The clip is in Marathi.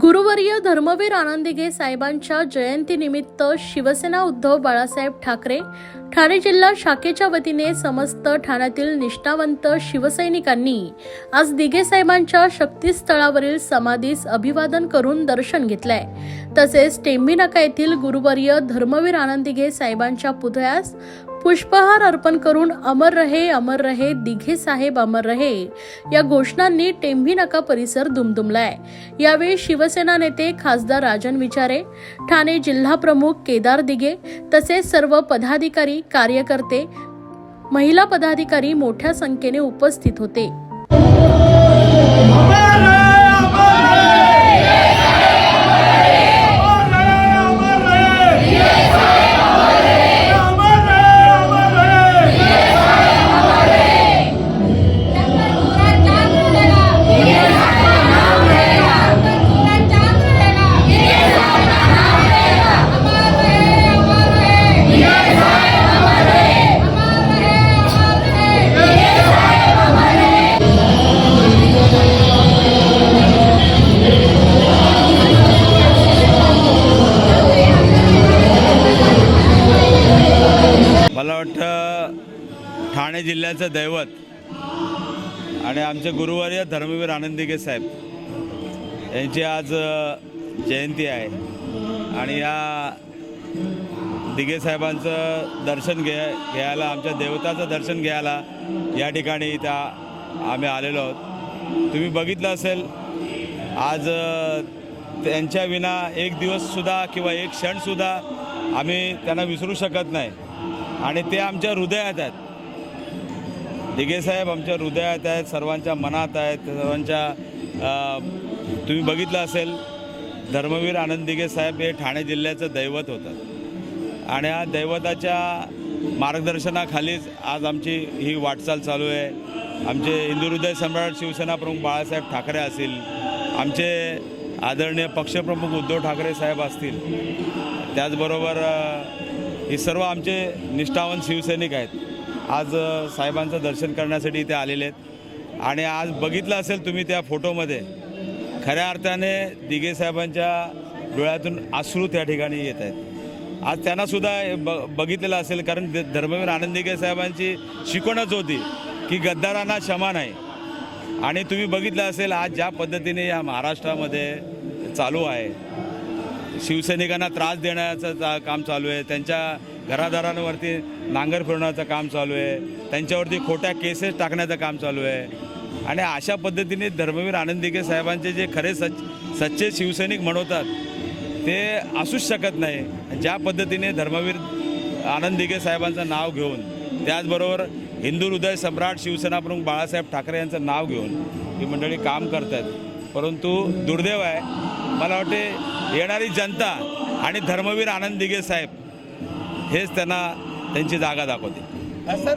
गुरुवर्य धर्मवीर आनंदिगे साहेबांच्या जयंतीनिमित्त शिवसेना उद्धव बाळासाहेब ठाकरे ठाणे जिल्हा शाखेच्या वतीने समस्त ठाण्यातील निष्ठावंत शिवसैनिकांनी आज दिघे साहेबांच्या शक्तीस्थळावरील समाधीस अभिवादन करून दर्शन घेतलंय. तसेच टेंबी नाका येथील गुरुवर्य धर्मवीर आनंदिगे साहेबांच्या पुतळ्यास पुष्पहार अर्पण करून अमर रहे अमर रहे दिघे साहेब अमर रहे. या घोषणांनी टेंभी नाका परिसर दुमदुमलाय. यावेळी शिवसेना नेते खासदार राजन विचारे ठाणे जिल्हा प्रमुख केदार दिघे तसेच सर्व पदाधिकारी कार्यकर्ते महिला पदाधिकारी मोठ्या संख्येने उपस्थित होते. ठाणे जिल्ह्याचं दैवत आणि आमचे गुरुवर्य धर्मवीर आनंदिके साहेब. यांची आज जयंती आहे. आणि या दिघे साहेबांचं दर्शन घे घ्यायला आमच्या देवताचं दर्शन घ्यायला या ठिकाणी इथं आम्ही आलेलो आहोत. तुम्ही बघितलं असेल आज त्यांच्याविना त्यांच्या विना एक दिवससुद्धा किंवा एक क्षणसुद्धा आम्ही त्यांना विसरू शकत नाही. आणि ते आमच्या हृदयात आहेत. दिगेसाहेब आमच्या हृदयात आहेत सर्वांच्या मनात आहेत सर्वांच्या तुम्ही बघितलं असेल धर्मवीर आनंद दिघे साहेब हे ठाणे जिल्ह्याचं दैवत होतं. आणि या दैवताच्या मार्गदर्शनाखालीच आज आमची ही वाटचाल चालू आहे. आमचे हिंदू हृदय सम्राट शिवसेना प्रमुख बाळासाहेब ठाकरे असतील आमचे आदरणीय पक्षप्रमुख उद्धव ठाकरे साहेब असतील. त्याचबरोबर हे सर्व आमचे निष्ठावंत शिवसैनिक आहेत. आज साहेबांचं दर्शन करण्यासाठी इथे आलेले आहेत. आणि आज बघितलं असेल तुम्ही त्या फोटोमध्ये खऱ्या अर्थाने दिघे साहेबांच्या डोळ्यातून अश्रू त्या ठिकाणी येत आहेत. आज त्यांनासुद्धा ब बघितलेलं असेल कारण धर्मवीर आनंद दिघे साहेबांची शिकवणच होती की गद्दारांना क्षमा नाही. आणि तुम्ही बघितलं असेल आज ज्या पद्धतीने या महाराष्ट्रामध्ये चालू आहे. शिवसैनिकांना त्रास देण्याचं चा- काम चालू आहे. त्यांच्या घरादारांवरती नांगर फिरवण्याचं काम चालू आहे. त्यांच्यावरती खोट्या केसेस टाकण्याचं काम चालू आहे. आणि अशा पद्धतीने धर्मवीर आनंद दिघे साहेबांचे जे खरे सच सच्चे शिवसैनिक म्हणवतात ते असूच शकत नाही. ज्या पद्धतीने धर्मवीर आनंद दिघे साहेबांचं नाव घेऊन त्याचबरोबर हिंदू हृदय सम्राट शिवसेना प्रमुख बाळासाहेब ठाकरे यांचं नाव घेऊन ही मंडळी काम करत आहेत परंतु दुर्दैव आहे मला वाटते येणारी जनता आणि धर्मवीर आनंद दिघे साहेब हेच त्यांना त्यांची जागा दाखवते. सर